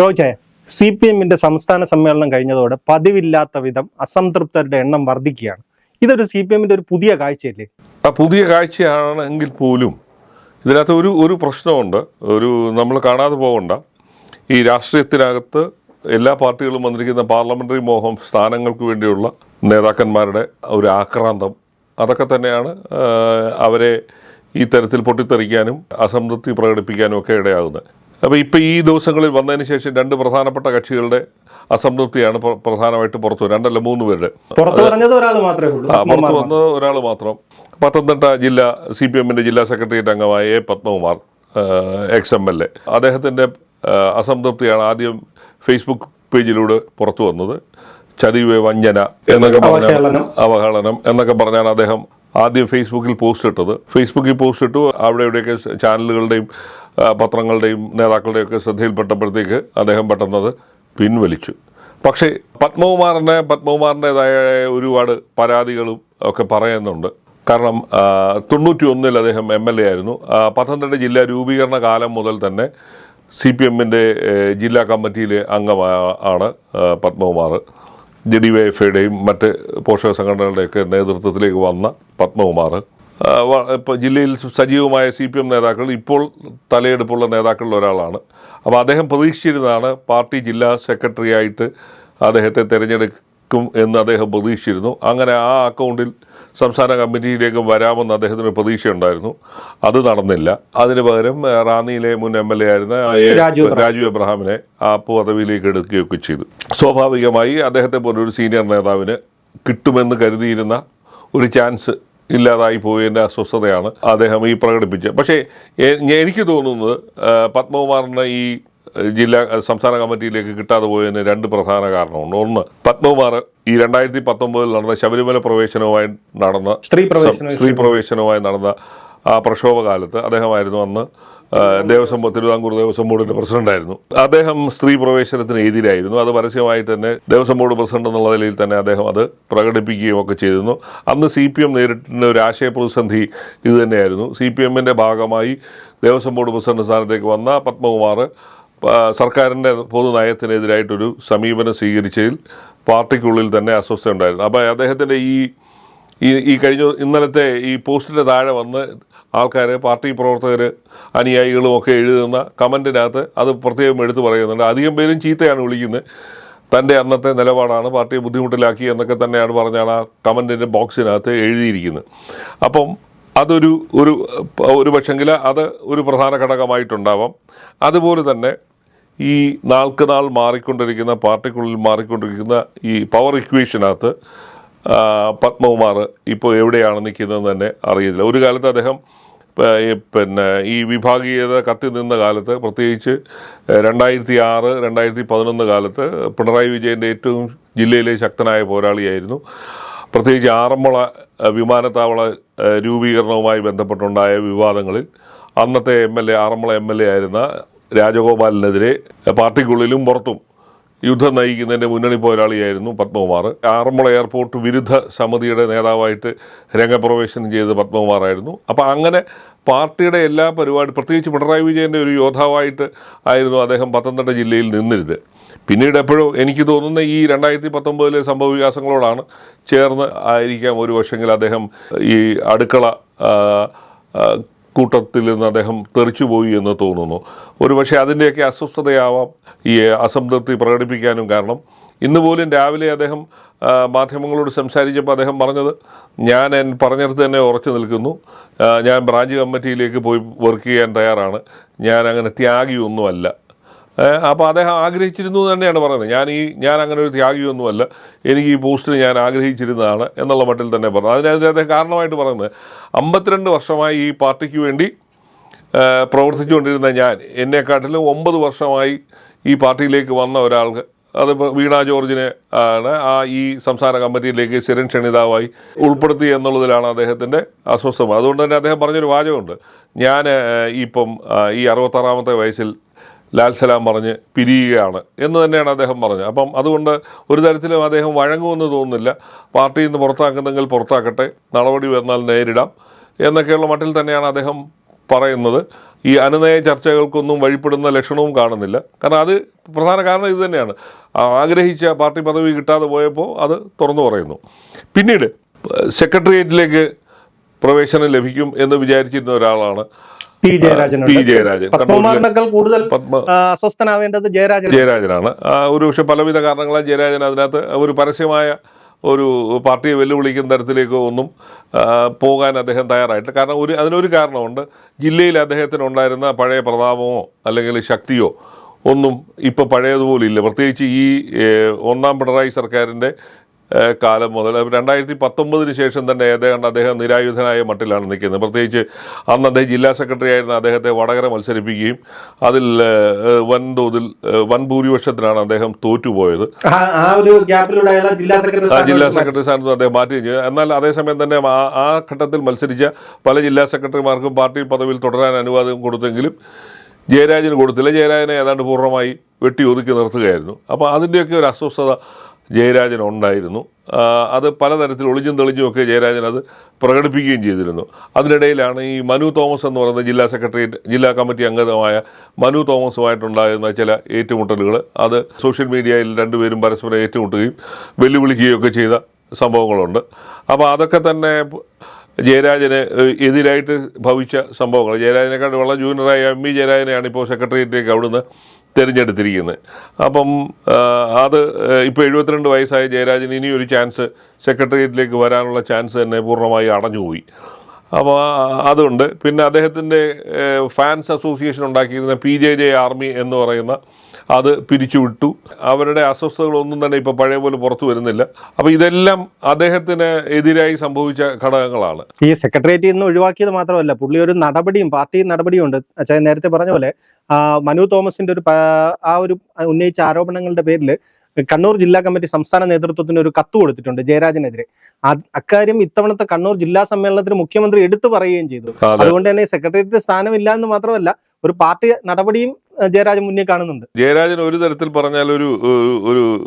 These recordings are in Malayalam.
റോജെ സി പി എമ്മിന്റെ സംസ്ഥാന സമ്മേളനം കഴിഞ്ഞതോടെ പതിവില്ലാത്ത വിധം അസംതൃപ്തരുടെ എണ്ണം വർദ്ധിക്കുകയാണ്. ഇതൊരു സി പി എമ്മിന്റെ ഒരു പുതിയ കാഴ്ചയല്ലേ? ആ പുതിയ കാഴ്ചയാണെങ്കിൽ പോലും ഇതിനകത്ത് ഒരു ഒരു പ്രശ്നമുണ്ട്. ഒരു നമ്മൾ കാണാതെ പോകണ്ട. ഈ രാഷ്ട്രീയത്തിനകത്ത് എല്ലാ പാർട്ടികളും വന്നിരിക്കുന്ന പാർലമെന്ററി മോഹം സ്ഥാനങ്ങൾക്ക് വേണ്ടിയുള്ള നേതാക്കന്മാരുടെ ഒരു ആക്രാന്തം. അതൊക്കെ തന്നെയാണ് അവരെ ഈ തരത്തിൽ പൊട്ടിത്തെറിക്കാനും അസംതൃപ്തി പ്രകടിപ്പിക്കാനും ഒക്കെ ഇടയാകുന്നത്. അപ്പോൾ ഇപ്പോൾ ഈ ദിവസങ്ങളിൽ വന്നതിന് ശേഷം രണ്ട് പ്രധാനപ്പെട്ട കക്ഷികളുടെ അസംതൃപ്തിയാണ് പ്രധാനമായിട്ട് പുറത്തു രണ്ടല്ല മൂന്ന് പേരുടെ. പുറത്തു വന്നത് ഒരാൾ മാത്രം. പത്തനംതിട്ട ജില്ലാ സി പി എമ്മിന്റെ ജില്ലാ സെക്രട്ടേറിയറ്റ് അംഗമായ A Padmakumar ex M L A. അദ്ദേഹത്തിന്റെ അസംതൃപ്തിയാണ് ആദ്യം ഫേസ്ബുക്ക് പേജിലൂടെ പുറത്തു വന്നത്. ചതിവ് വഞ്ചന എന്നൊക്കെ പറഞ്ഞ അവഹേളനം. എന്നൊക്കെ പറഞ്ഞാണ് അദ്ദേഹം ആദ്യം ഫേസ്ബുക്കിൽ പോസ്റ്റ് ഇട്ടത്. ഫേസ്ബുക്കിൽ പോസ്റ്റ് ഇട്ടു. അവിടെ ഇവിടെയൊക്കെ ചാനലുകളുടെയും പത്രങ്ങളുടെയും നേതാക്കളുടെയും ഒക്കെ ശ്രദ്ധയിൽപ്പെട്ടപ്പോഴത്തേക്ക് അദ്ദേഹം പെട്ടെന്നത് പിൻവലിച്ചു. പക്ഷേ പത്മകുമാറിനെ പത്മകുമാറിന്റെതായ ഒരുപാട് പരാതികളും ഒക്കെ പറയുന്നുണ്ട്. കാരണം തൊണ്ണൂറ്റി ഒന്നിൽ അദ്ദേഹം എം എൽ എ ആയിരുന്നു. പത്തനംതിട്ട ജില്ലാ രൂപീകരണ കാലം മുതൽ തന്നെ സി പി എമ്മിന്റെ ജില്ലാ കമ്മിറ്റിയിലെ അംഗമാണ് പത്മകുമാർ. ഡി വൈ എഫ് ഐയുടെയും മറ്റ് പോഷക സംഘടനകളുടെയൊക്കെ നേതൃത്വത്തിലേക്ക് വന്ന പത്മകുമാർ. ഇപ്പോൾ ജില്ലയിൽ സജീവമായ സി പി എം നേതാക്കൾ ഇപ്പോൾ തലയെടുപ്പുള്ള നേതാക്കളിൽ ഒരാളാണ്. അപ്പോൾ അദ്ദേഹം പ്രതീക്ഷിച്ചിരുന്നതാണ് പാർട്ടി ജില്ലാ സെക്രട്ടറി ആയിട്ട് അദ്ദേഹത്തെ തിരഞ്ഞെടുക്കും എന്ന് അദ്ദേഹം പ്രതീക്ഷിച്ചിരുന്നു. അങ്ങനെ ആ അക്കൗണ്ടിൽ സംസ്ഥാന കമ്മിറ്റിയിലേക്ക് വരാമെന്ന് അദ്ദേഹത്തിന് പ്രതീക്ഷയുണ്ടായിരുന്നു. അത് നടന്നില്ല. അതിന് പകരം റാന്നിയിലെ മുൻ എം എൽ എ ആയിരുന്ന. രാജു എബ്രഹാമിനെ ആ പദവിയിലേക്ക് എടുക്കുകയൊക്കെ ചെയ്തു. സ്വാഭാവികമായി അദ്ദേഹത്തെ പോലെ ഒരു സീനിയർ നേതാവിന് കിട്ടുമെന്ന് കരുതിയിരുന്ന ഒരു ചാൻസ് ഇല്ലാതായി പോയതിന്റെ അസ്വസ്ഥതയാണ് അദ്ദേഹം ഈ പ്രകടിപ്പിച്ചത്. പക്ഷേ എനിക്ക് തോന്നുന്നത് പത്മകുമാറിന്റെ പത്മകുമാറിന് ഈ ജില്ലാ സംസ്ഥാന കമ്മിറ്റിയിലേക്ക് കിട്ടാതെ പോയതിന് രണ്ട് പ്രധാന കാരണമുണ്ട്. ഒന്ന് പത്മകുമാർ ഈ രണ്ടായിരത്തി പത്തൊമ്പതിൽ നടന്ന ശബരിമല പ്രവേശനവുമായി നടന്ന സ്ത്രീ പ്രവേശനവുമായി നടന്ന ആ പ്രക്ഷോഭകാലത്ത് അദ്ദേഹമായിരുന്നു അന്ന് ദേവസ്വം തിരുവിതാംകൂർ ദേവസ്വം ബോർഡിന്റെ പ്രസിഡന്റായിരുന്നു അദ്ദേഹം സ്ത്രീ പ്രവേശനത്തിന് എതിരായിരുന്നു. അത് പരസ്യമായിട്ട് തന്നെ ദേവസ്വം ബോർഡ് പ്രസിഡന്റ് എന്നുള്ള നിലയിൽ തന്നെ അദ്ദേഹം അത് പ്രകടിപ്പിക്കുകയും ഒക്കെ ചെയ്തിരുന്നു. അന്ന് സി പി എം നേരിട്ടുന്ന ഒരു ആശയ പ്രതിസന്ധി ഇത് തന്നെയായിരുന്നു. സി പി എമ്മിന്റെ ഭാഗമായി ദേവസ്വം ബോർഡ് പ്രസിഡന്റ് സ്ഥാനത്തേക്ക് വന്ന പത്മകുമാർ സർക്കാരിന്റെ പൊതു നയത്തിനെതിരായിട്ടൊരു സമീപനം സ്വീകരിച്ചതിൽ പാർട്ടിക്കുള്ളിൽ തന്നെ അസ്വസ്ഥ ഉണ്ടായിരുന്നു. അപ്പോൾ അദ്ദേഹത്തിന്റെ ഈ ഈ ഈ കഴിഞ്ഞ ഇന്നലത്തെ ഈ പോസ്റ്റിന്റെ താഴെ വന്ന് ആൾക്കാർ പാർട്ടി പ്രവർത്തകർ അനുയായികളും ഒക്കെ എഴുതുന്ന കമന്റിനകത്ത് അത് പ്രത്യേകം എടുത്തു പറയുന്നുണ്ട്. അധികം പേരും ചീത്തയാണ് വിളിക്കുന്നത് തന്റെ അന്നത്തെ നിലപാടാണ് പാർട്ടിയെ ബുദ്ധിമുട്ടിലാക്കി എന്നൊക്കെ തന്നെയാണ് പറഞ്ഞാണ് ആ കമന്റിന്റെ ബോക്സിനകത്ത് എഴുതിയിരിക്കുന്നത്. അപ്പം അതൊരു ഒരു ഒരു പക്ഷെങ്കിൽ അത് ഒരു പ്രധാന ഘടകമായിട്ടുണ്ടാവാം. അതുപോലെ തന്നെ ഈ നാൾക്ക് നാൾ മാറിക്കൊണ്ടിരിക്കുന്ന പാർട്ടിക്കുള്ളിൽ മാറിക്കൊണ്ടിരിക്കുന്ന ഈ പവർ ഇക്വേഷനകത്ത് പത്മകുമാർ ഇപ്പോൾ എവിടെയാണ് നിൽക്കുന്നതെന്ന് തന്നെ അറിയില്ല ഒരു കാലത്ത് അദ്ദേഹം പിന്നെ ഈ വിഭാഗീയത കത്തി നിന്ന കാലത്ത് പ്രത്യേകിച്ച് രണ്ടായിരത്തി ആറ് രണ്ടായിരത്തി പതിനൊന്ന് കാലത്ത് പിണറായി വിജയന്റെ ഏറ്റവും ജില്ലയിലെ ശക്തനായ പോരാളിയായിരുന്നു. പ്രത്യേകിച്ച് ആറന്മുള വിമാനത്താവള രൂപീകരണവുമായി ബന്ധപ്പെട്ടുണ്ടായ വിവാദങ്ങളിൽ അന്നത്തെ M L A Aranmula M L A ആയിരുന്ന രാജഗോപാലിനെതിരെ പാർട്ടിക്കുള്ളിലും പുറത്തും യുദ്ധം നയിക്കുന്നതിന്റെ മുന്നണി പോരാളിയായിരുന്നു പത്മകുമാർ. ആറന്മുള എയർപോർട്ട് വിരുദ്ധ സമിതിയുടെ നേതാവായിട്ട് രംഗപ്രവേശനം ചെയ്തത് പത്മകുമാറായിരുന്നു. അപ്പോൾ അങ്ങനെ പാർട്ടിയുടെ എല്ലാ പരിപാടി പ്രത്യേകിച്ച് പിണറായി വിജയന്റെ ഒരു യോദ്ധാവായിട്ട് ആയിരുന്നു അദ്ദേഹം പത്തനംതിട്ട ജില്ലയിൽ നിന്നിരുത് പിന്നീട് എപ്പോഴും എനിക്ക് തോന്നുന്ന ഈ രണ്ടായിരത്തി പത്തൊമ്പതിലെ സംഭവ വികാസങ്ങളോടാണ് ചേർന്ന് ആയിരിക്കാം ഒരു പക്ഷെങ്കിൽ അദ്ദേഹം ഈ അടുക്കള കൂട്ടത്തിൽ നിന്ന് അദ്ദേഹം തെറിച്ചുപോയി എന്ന് തോന്നുന്നു. ഒരുപക്ഷെ അതിന്റെയൊക്കെ അസ്വസ്ഥതയാവാം ഈ അസംതൃപ്തി പ്രകടിപ്പിക്കാനും കാരണം. ഇന്ന് പോലും രാവിലെ അദ്ദേഹം മാധ്യമങ്ങളോട് സംസാരിച്ചപ്പോൾ അദ്ദേഹം പറഞ്ഞത് ഞാൻ പറഞ്ഞിടത്ത് തന്നെ ഉറച്ചു നിൽക്കുന്നു. ഞാൻ ബ്രാഞ്ച് കമ്മിറ്റിയിലേക്ക് പോയി വർക്ക് ചെയ്യാൻ തയ്യാറാണ്. ഞാൻ അങ്ങനെ ത്യാഗിയൊന്നുമല്ല. അപ്പോൾ അദ്ദേഹം ആഗ്രഹിച്ചിരുന്നു തന്നെയാണ് പറയുന്നത്. ഞാൻ ഈ ഞാൻ അങ്ങനെ ഒരു ത്യാഗിയൊന്നുമല്ല. എനിക്ക് ഈ പോസ്റ്റിന് ഞാൻ ആഗ്രഹിച്ചിരുന്നതാണ് എന്നുള്ള മട്ടിൽ തന്നെ പറഞ്ഞു. അതിനകത്ത് അദ്ദേഹം കാരണമായിട്ട് പറയുന്നത് അമ്പത്തിരണ്ട് വർഷമായി ഈ പാർട്ടിക്ക് വേണ്ടി പ്രവർത്തിച്ചുകൊണ്ടിരുന്ന ഞാൻ എന്നെക്കാട്ടിലും ഒമ്പത് വർഷമായി ഈ പാർട്ടിയിലേക്ക് വന്ന ഒരാൾക്ക് അതിപ്പോൾ വീണ ജോർജിനെ ആണ് ആ ഈ സംസ്ഥാന കമ്മിറ്റിയിലേക്ക് സ്ഥിരം ക്ഷണിതാവായി ഉൾപ്പെടുത്തി എന്നുള്ളതിലാണ് അദ്ദേഹത്തിന്റെ അസ്വസ്ഥം അതുകൊണ്ട് തന്നെ അദ്ദേഹം പറഞ്ഞൊരു വാചകമുണ്ട്. ഞാൻ ഇപ്പം ഈ അറുപത്താറാമത്തെ വയസ്സിൽ ലാൽ സലാം പറഞ്ഞ് പിരിയുകയാണ് എന്ന് തന്നെയാണ് അദ്ദേഹം പറഞ്ഞത്. അപ്പം അതുകൊണ്ട് ഒരു തരത്തിലും അദ്ദേഹം വഴങ്ങുമെന്ന് തോന്നുന്നില്ല. പാർട്ടിയിൽ നിന്ന് പുറത്താക്കുന്നെങ്കിൽ പുറത്താക്കട്ടെ നടപടി വന്നാൽ നേരിടാം എന്നൊക്കെയുള്ള മട്ടിൽ തന്നെയാണ് അദ്ദേഹം പറയുന്നത്. ഈ അനുനയ ചർച്ചകൾക്കൊന്നും വഴിപ്പെടുന്ന ലക്ഷണവും കാണുന്നില്ല. കാരണം അത് പ്രധാന കാരണം ഇത് തന്നെയാണ്. ആഗ്രഹിച്ച പാർട്ടി പദവി കിട്ടാതെ പോയപ്പോൾ അത് തുറന്നു പറയുന്നു. പിന്നീട് സെക്രട്ടേറിയറ്റിലേക്ക് പ്രവേശനം ലഭിക്കും എന്ന് വിചാരിച്ചിരുന്ന ഒരാളാണ് പി ജയരാജൻ പി ജയരാജൻ. പത്മകുമാറിനേക്കാൾ കൂടുതൽ അസ്വസ്ഥനാവേണ്ടത് ജയരാജൻ ജയരാജനാണ്. ഒരു പക്ഷെ പലവിധ കാരണങ്ങളാൽ ജയരാജൻ അതിനകത്ത് ഒരു പരസ്യമായ ഒരു പാർട്ടിയെ വെല്ലുവിളിക്കുന്ന തരത്തിലേക്കോ ഒന്നും പോകാൻ അദ്ദേഹം തയ്യാറായിട്ട് കാരണം ഒരു അതിനൊരു കാരണമുണ്ട്. ജില്ലയിൽ അദ്ദേഹത്തിനുണ്ടായിരുന്ന പഴയ പ്രതാപമോ അല്ലെങ്കിൽ ശക്തിയോ ഒന്നും ഇപ്പോൾ പഴയതുപോലെ ഇല്ല പ്രത്യേകിച്ച് ഈ ഒന്നാം പിണറായി സർക്കാരിന്റെ കാലം മുതൽ. രണ്ടായിരത്തി പത്തൊമ്പതിന് ശേഷം തന്നെ അദ്ദേഹം അദ്ദേഹം നിരായുധനായ മട്ടിലാണ് നിൽക്കുന്നത്. പ്രത്യേകിച്ച് അന്ന് അദ്ദേഹം ജില്ലാ സെക്രട്ടറി ആയിരുന്ന അദ്ദേഹത്തെ വടകര മത്സരിപ്പിക്കുകയും അതിൽ വൻതോതിൽ വൻ ഭൂരിപക്ഷത്തിനാണ് അദ്ദേഹം തോറ്റുപോയത്. ജില്ലാ സെക്രട്ടറി സ്ഥാനത്ത് അദ്ദേഹം മാറ്റുകയും ചെയ്തു. എന്നാൽ അതേസമയം തന്നെ ആ ആ ഘട്ടത്തിൽ മത്സരിച്ച പല ജില്ലാ സെക്രട്ടറിമാർക്കും പാർട്ടി പദവിയിൽ തുടരാൻ അനുവാദം കൊടുത്തെങ്കിലും ജയരാജന് കൊടുത്തില്ല. ജയരാജനെ ഏതാണ്ട് പൂർണമായി വെട്ടി ഒതുക്കി നിർത്തുകയായിരുന്നു. അപ്പോൾ അതിന്റെയൊക്കെ ഒരു അസ്വസ്ഥത ജയരാജൻ ഉണ്ടായിരുന്നു. അത് പലതരത്തിൽ ഒളിഞ്ഞും തെളിഞ്ഞും ഒക്കെ ജയരാജൻ അത് പ്രകടിപ്പിക്കുകയും ചെയ്തിരുന്നു. അതിനിടയിലാണ് ഈ മനു തോമസ് എന്ന് പറയുന്ന ജില്ലാ സെക്രട്ടേറിയറ്റ് ജില്ലാ കമ്മിറ്റി അംഗമായ മനു തോമസുമായിട്ടുണ്ടായിരുന്ന ചില ഏറ്റുമുട്ടലുകൾ അത് സോഷ്യൽ മീഡിയയിൽ രണ്ടുപേരും പരസ്പരം ഏറ്റുമുട്ടുകയും വെല്ലുവിളിക്കുകയും ഒക്കെ ചെയ്ത സംഭവങ്ങളുണ്ട്. അപ്പോൾ അതൊക്കെ തന്നെ ജയരാജന് എതിരായിട്ട് ഭവിച്ച സംഭവങ്ങൾ ജയരാജനെക്കാട്ട് വളരെ ജൂനിയറായ എം വി ജയരാജനെയാണ് ഇപ്പോൾ സെക്രട്ടേറിയറ്റിലേക്ക് അവിടുന്ന് തിരഞ്ഞെടുത്തിരിക്കുന്നത്. അപ്പം അത് ഇപ്പോൾ എഴുപത്തിരണ്ട് വയസ്സായ ജയരാജന് ഇനി ഒരു ചാൻസ് സെക്രട്ടേറിയറ്റിലേക്ക് വരാനുള്ള ചാൻസ് തന്നെ പൂർണമായി അടഞ്ഞുപോയി. അപ്പോൾ അതുണ്ട്. പിന്നെ അദ്ദേഹത്തിന്റെ ഫാൻസ് അസോസിയേഷൻ ഉണ്ടാക്കിയിരുന്ന പി ജെ ജെ ആർമി എന്ന് പറയുന്ന അത് പിരിച്ചുവിട്ടു. അവരുടെ അസ്വസ്ഥതകളൊന്നും തന്നെ ഇപ്പോൾ പഴയ പോലെ പുറത്തു വരുന്നില്ല. അപ്പോൾ ഇതെല്ലാം അദ്ദേഹത്തിന് എതിരായി സംഭവിച്ച ഘടകങ്ങളാണ്. ഈ സെക്രട്ടേറിയറ്റിൽ നിന്ന് ഒഴിവാക്കിയത് മാത്രമല്ല പുള്ളി ഒരു നടപടിയും പാർട്ടി നടപടിയും ഉണ്ട്. അച്ഛൻ നേരത്തെ പറഞ്ഞ പോലെ മനു തോമസിന്റെ ഒരു ആ ഒരു ഉന്നയിച്ച ആരോപണങ്ങളുടെ പേരിൽ കണ്ണൂർ ജില്ലാ കമ്മിറ്റി സംസ്ഥാന നേതൃത്വത്തിന് ഒരു കത്ത് കൊടുത്തിട്ടുണ്ട് ജയരാജനെതിരെ. അക്കാര്യം ഇത്തവണത്തെ കണ്ണൂർ ജില്ലാ സമ്മേളനത്തിന് മുഖ്യമന്ത്രി എടുത്തു പറയുകയും ചെയ്തു. അതുകൊണ്ട് തന്നെ സെക്രട്ടേറിയറ്റ് സ്ഥാനമില്ല എന്ന് മാത്രമല്ല ഒരു പാർട്ടി നടപടിയും ജയരാജൻ മുന്നേ കാണുന്നുണ്ട്. ജയരാജൻ ഒരു തരത്തിൽ പറഞ്ഞാൽ ഒരു ഒരു-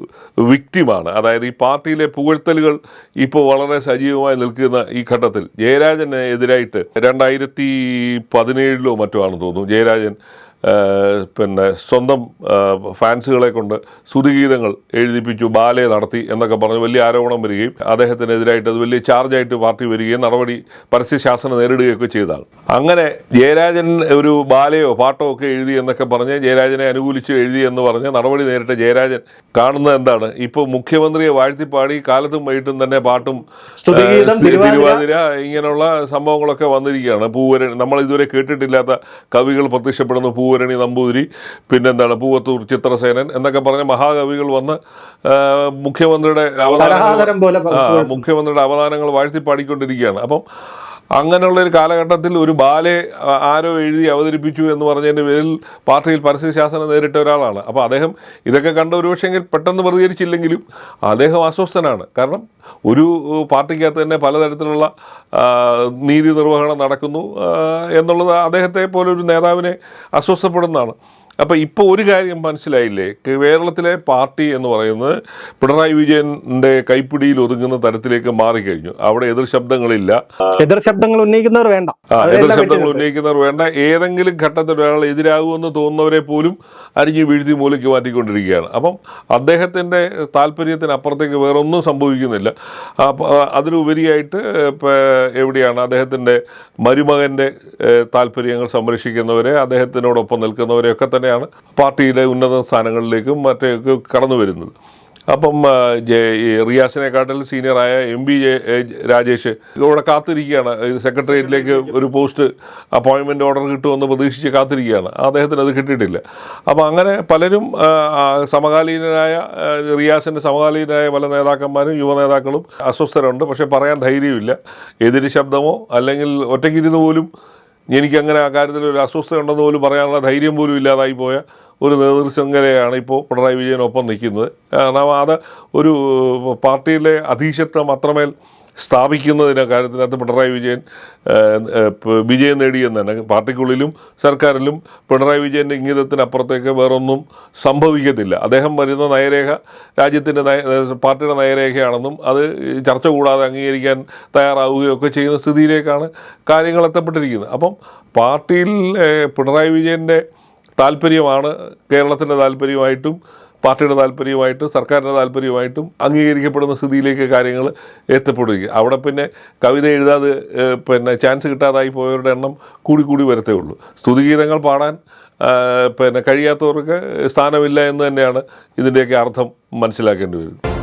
വിക്ടിമാണ് അതായത് ഈ പാർട്ടിയിലെ പുകഴ്ത്തലുകൾ ഇപ്പോൾ വളരെ സജീവമായി നിൽക്കുന്ന ഈ ഘട്ടത്തിൽ ജയരാജന് എതിരായിട്ട് രണ്ടായിരത്തി പതിനേഴിലോ മറ്റോ ആണെന്ന് തോന്നുന്നു ജയരാജൻ പിന്നെ സ്വന്തം ഫാൻസുകളെ കൊണ്ട് സ്തുതിഗീതങ്ങൾ എഴുതിപ്പിച്ചു ബാലെ നടത്തി എന്നൊക്കെ പറഞ്ഞ് വലിയ ആരോപണം വരികയും അദ്ദേഹത്തിനെതിരായിട്ട് അത് വലിയ ചാർജായിട്ട് പാർട്ടി വരികയും നടപടി പരസ്യശാസന നേരിടുകയൊക്കെ ചെയ്തതാണ് അങ്ങനെ ജയരാജൻ ഒരു ബാലയോ പാട്ടോ ഒക്കെ എഴുതി എന്നൊക്കെ പറഞ്ഞ് ജയരാജനെ അനുകൂലിച്ച് എഴുതി എന്ന് പറഞ്ഞ് നടപടി നേരിട്ട ജയരാജൻ കാണുന്നത് എന്താണ്? ഇപ്പോൾ മുഖ്യമന്ത്രിയെ വാഴ്ത്തിപ്പാടി കാലത്തും വൈകിട്ടും തന്നെ പാട്ടും തിരുവാതിര. ഇങ്ങനെയുള്ള സംഭവങ്ങളൊക്കെ വന്നിരിക്കുകയാണ്. പൂവരൻ നമ്മൾ ഇതുവരെ കേട്ടിട്ടില്ലാത്ത കവികൾ പ്രത്യക്ഷപ്പെടുന്ന. പൂവരണി നമ്പൂതിരി പിന്നെന്താണ് പൂവത്തൂർ ചിത്രസേനൻ എന്നൊക്കെ പറഞ്ഞ മഹാകവികൾ വന്ന് മുഖ്യമന്ത്രിയുടെ അവതാരം മുഖ്യമന്ത്രിയുടെ അവതാരങ്ങൾ വാഴ്ത്തി പാടിക്കൊണ്ടിരിക്കുകയാണ് അപ്പം അങ്ങനെയുള്ള ഒരു കാലഘട്ടത്തിൽ ഒരു ബാലെ ആരോ എഴുതി അവതരിപ്പിച്ചു എന്ന് പറഞ്ഞതിന്റെ പേരിൽ പാർട്ടിയിൽ പരസ്യശാസനം നേരിട്ട ഒരാളാണ്. അപ്പോൾ അദ്ദേഹം ഇതൊക്കെ കണ്ട ഒരുപക്ഷെങ്കിൽ പെട്ടെന്ന് പ്രതികരിച്ചില്ലെങ്കിലും അദ്ദേഹം അസ്വസ്ഥനാണ്. കാരണം ഒരു പാർട്ടിക്കകത്ത് തന്നെ പലതരത്തിലുള്ള നീതി നിർവഹണം നടക്കുന്നു എന്നുള്ളത് അദ്ദേഹത്തെ പോലെ ഒരു നേതാവിനെ അസ്വസ്ഥപ്പെടുന്നതാണ്. അപ്പോൾ ഇപ്പോൾ ഒരു കാര്യം മനസ്സിലായില്ലേ? കേരളത്തിലെ പാർട്ടി എന്ന് പറയുന്നത് പിണറായി വിജയന്റെ കൈപ്പിടിയിൽ ഒതുങ്ങുന്ന തരത്തിലേക്ക് മാറിക്കഴിഞ്ഞു. അവിടെ എതിർ ശബ്ദങ്ങളില്ല. എതിർ ശബ്ദങ്ങൾ ഉന്നയിക്കുന്നവർ വേണ്ട. എതിർ ശബ്ദങ്ങൾ ഉന്നയിക്കുന്നവർ വേണ്ട. ഏതെങ്കിലും ഘട്ടത്തിൽ ഒരാൾ എതിരാകുമെന്ന് തോന്നുന്നവരെ പോലും അരിഞ്ഞു വീഴ്ത്തി മൂലയ്ക്ക് മാറ്റിക്കൊണ്ടിരിക്കുകയാണ്. അപ്പം അദ്ദേഹത്തിന്റെ താല്പര്യത്തിന് അപ്പുറത്തേക്ക് വേറെ ഒന്നും സംഭവിക്കുന്നില്ല അതിനുപരിയായിട്ട് എവിടെയാണ് അദ്ദേഹത്തിന്റെ മരുമകന്റെ താല്പര്യങ്ങൾ സംരക്ഷിക്കുന്നവരെ അദ്ദേഹത്തിനോടൊപ്പം നിൽക്കുന്നവരെയൊക്കെ തന്നെയാണ് പാർട്ടിയിലെ ഉന്നത സ്ഥാനങ്ങളിലേക്കും മറ്റൊക്കെ കടന്നു വരുന്നത്. അപ്പം റിയാസിനെക്കാട്ടിൽ സീനിയറായ എം ബി ജെ രാജേഷ് ഇവിടെ കാത്തിരിക്കുകയാണ്. സെക്രട്ടേറിയറ്റിലേക്ക് ഒരു പോസ്റ്റ് അപ്പോയിൻമെന്റ് ഓർഡർ കിട്ടുമെന്ന് പ്രതീക്ഷിച്ച് കാത്തിരിക്കുകയാണ്. അദ്ദേഹത്തിന് അത് കിട്ടിയിട്ടില്ല. അപ്പം അങ്ങനെ പലരും സമകാലീനരായ റിയാസിന്റെ സമകാലീനരായ പല നേതാക്കന്മാരും യുവ നേതാക്കളും അസ്വസ്ഥരുണ്ട്. പക്ഷേ പറയാൻ ധൈര്യമില്ല. എതിര് ശബ്ദമോ അല്ലെങ്കിൽ ഒറ്റയ്ക്കിരുന്ന് പോലും എനിക്കങ്ങനെ ആ കാര്യത്തിൽ ഒരു അസ്വസ്ഥത ഉണ്ടെന്ന് പോലും പറയാനുള്ള ധൈര്യം പോലും ഇല്ലാതായി പോയ ഒരു നേതൃശൃംഖലയാണ് ഇപ്പോൾ പിണറായി വിജയനൊപ്പം നിൽക്കുന്നത്. കാരണം അത് ഒരു പാർട്ടിയിലെ അധീശത്വം അത്രമേൽ സ്ഥാപിക്കുന്നതിന് കാര്യത്തിനകത്ത് പിണറായി വിജയൻ വിജയം നേടിയെന്ന് തന്നെ പാർട്ടിക്കുള്ളിലും സർക്കാരിലും പിണറായി വിജയന്റെ ഇംഗിതത്തിനപ്പുറത്തേക്ക് വേറൊന്നും സംഭവിക്കത്തില്ല. അദ്ദേഹം വരുന്ന നയരേഖ രാജ്യത്തിന്റെ നയ പാർട്ടിയുടെ നയരേഖയാണെന്നും അത് ചർച്ച കൂടാതെ അംഗീകരിക്കാൻ തയ്യാറാവുകയൊക്കെ ചെയ്യുന്ന സ്ഥിതിയിലേക്കാണ് കാര്യങ്ങൾ എത്തപ്പെട്ടിരിക്കുന്നത് അപ്പം പാർട്ടിയിൽ പിണറായി വിജയന്റെ താല്പര്യമാണ് കേരളത്തിന്റെ താല്പര്യമായിട്ടും പാർട്ടിയുടെ താല്പര്യമായിട്ടും സർക്കാരിന്റെ താല്പര്യമായിട്ടും അംഗീകരിക്കപ്പെടുന്ന സ്ഥിതിയിലേക്ക് കാര്യങ്ങൾ എത്തപ്പെടുകയും. അവിടെ പിന്നെ കവിത എഴുതാതെ പിന്നെ ചാൻസ് കിട്ടാതായി പോയവരുടെ എണ്ണം കൂടി കൂടി വരത്തേ ഉള്ളൂ. സ്തുതിഗീതങ്ങൾ പാടാൻ പിന്നെ കഴിയാത്തവർക്ക് സ്ഥാനമില്ല എന്ന് തന്നെയാണ് ഇതിന്റെയൊക്കെ അർത്ഥം മനസ്സിലാക്കേണ്ടി വരുന്നത്.